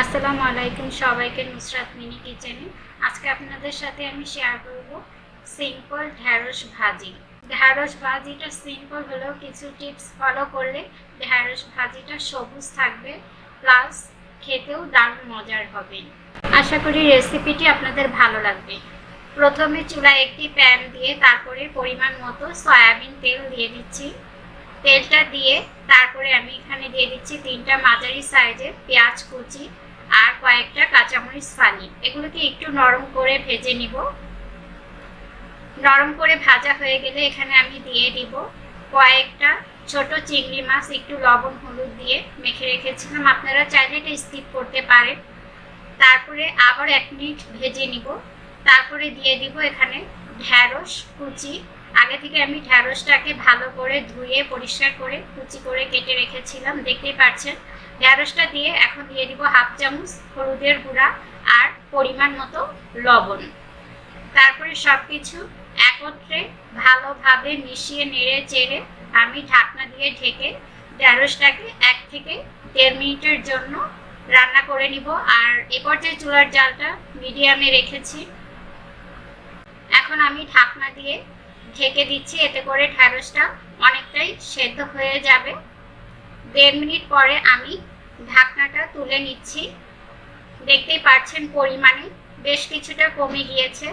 আসসালামু আলাইকুম সবাইকে নুসরাত মিনি কিচেনে। আজকে আপনাদের সাথে আমি শেয়ার করব সিম্পল ঢ্যাঁড়স ভাজি। ঢ্যাঁড়স ভাজিটা সিম্পল হলেও কিছু টিপস ফলো করলে ঢ্যাঁড়স ভাজিটা সবুজ থাকবে প্লাস খেতেও দারুণ মজার হবে। আশা করি রেসিপিটি আপনাদের ভালো লাগবে। প্রথমে চুলায় একটি প্যান দিয়ে তারপরে পরিমাণ মতো সয়াবিন তেল দিয়ে দিচ্ছি। তেলটা দিয়ে তারপরে আমি এখানে দিয়ে দিচ্ছি তিনটা মাঝারি সাইজের পেঁয়াজ কুচি আর কয়েকটা কাঁচামরিচ ফালি। এগুলোকে একটু নরম করে ভেজে নিব। নরম করে ভাজা হয়ে গেলে এখানে আমি দিয়ে দিব কয়েকটা ছোট চিংড়ি মাছ, একটু লবণ, হলুদ দিয়ে মেখে রেখেছিলাম। আপনারা চাইলে এটা স্কিপ করতে পারেন। তারপরে আবার এক মিনিট ভেজে নিব। তারপরে দিয়ে দিব এখানে ঢ্যাঁড়স কুচি। আগে থেকে আমি ঢ্যাঁড়সটাকে ভালো করে ধুয়ে, পরিষ্কার করে কুচি করে কেটে রেখেছিলাম। দেখতেই পাচ্ছেন ঢ্যাঁড়সটা দিয়ে এখন দিয়ে দিব হাফ চামচ হলুদের গুঁড়া আর পরিমাণ মতো লবণ। তারপরে সব কিছু একত্রে ভালোভাবে মিশিয়ে নেড়ে চেড়ে আমি ঢাকনা দিয়ে ঢেকে ঢ্যাঁড়সটাকে এক থেকে দেড় মিনিটের জন্য রান্না করে নিব। আর এ পর্যায়ে চুলার জালটা মিডিয়ামে রেখেছি। এখন আমি ঢাকনা দিয়ে ঢেকে দিচ্ছি। এতে করে ঢ্যাঁড়সটা অনেকটাই সেদ্ধ হয়ে যাবে। দেড় মিনিট পরে আমি ঢাকনাটা তুলে নিচ্ছি। দেখতেই পাচ্ছেন পরিমাণে বেশ কিছুটা কমে গিয়েছে।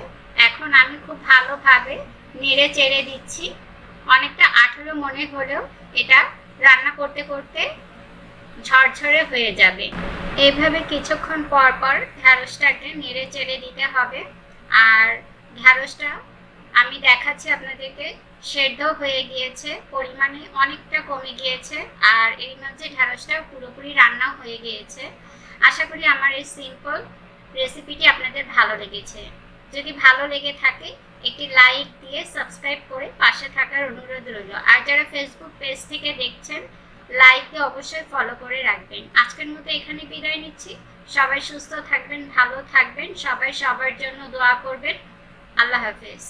এখন আমি খুব ভালোভাবে নেড়ে চেড়ে দিচ্ছি। অনেকটা আঠেরো মনে হলেও এটা রান্না করতে করতে ঝরঝরে হয়ে যাবে। এইভাবে কিছুক্ষণ পর পর ঢ্যাঁড়সটাকে নেড়ে চেড়ে দিতে হবে। আর ঢ্যাঁড়সটা আমি দেখাচ্ছি আপনাদেরকে, সেদ্ধ হয়ে গিয়েছে, পরিমাণে অনেকটা কমে গিয়েছে আর এর মধ্যে ঢ্যাঁড়সটাও পুরোপুরি রান্না হয়ে গিয়েছে। আশা করি আমার এই সিম্পল রেসিপিটি আপনাদের ভালো লেগেছে। যদি ভালো লেগে থাকে, একটি লাইক দিয়ে সাবস্ক্রাইব করে পাশে থাকার অনুরোধ রইল। আর যারা ফেসবুক পেজ থেকে দেখছেন লাইক দিয়ে অবশ্যই ফলো করে রাখবেন। আজকের মতো এখানে বিদায় নিচ্ছি। সবাই সুস্থ থাকবেন, ভালো থাকবেন। সবাই সবার জন্য দোয়া করবেন। আল্লাহ হাফেজ।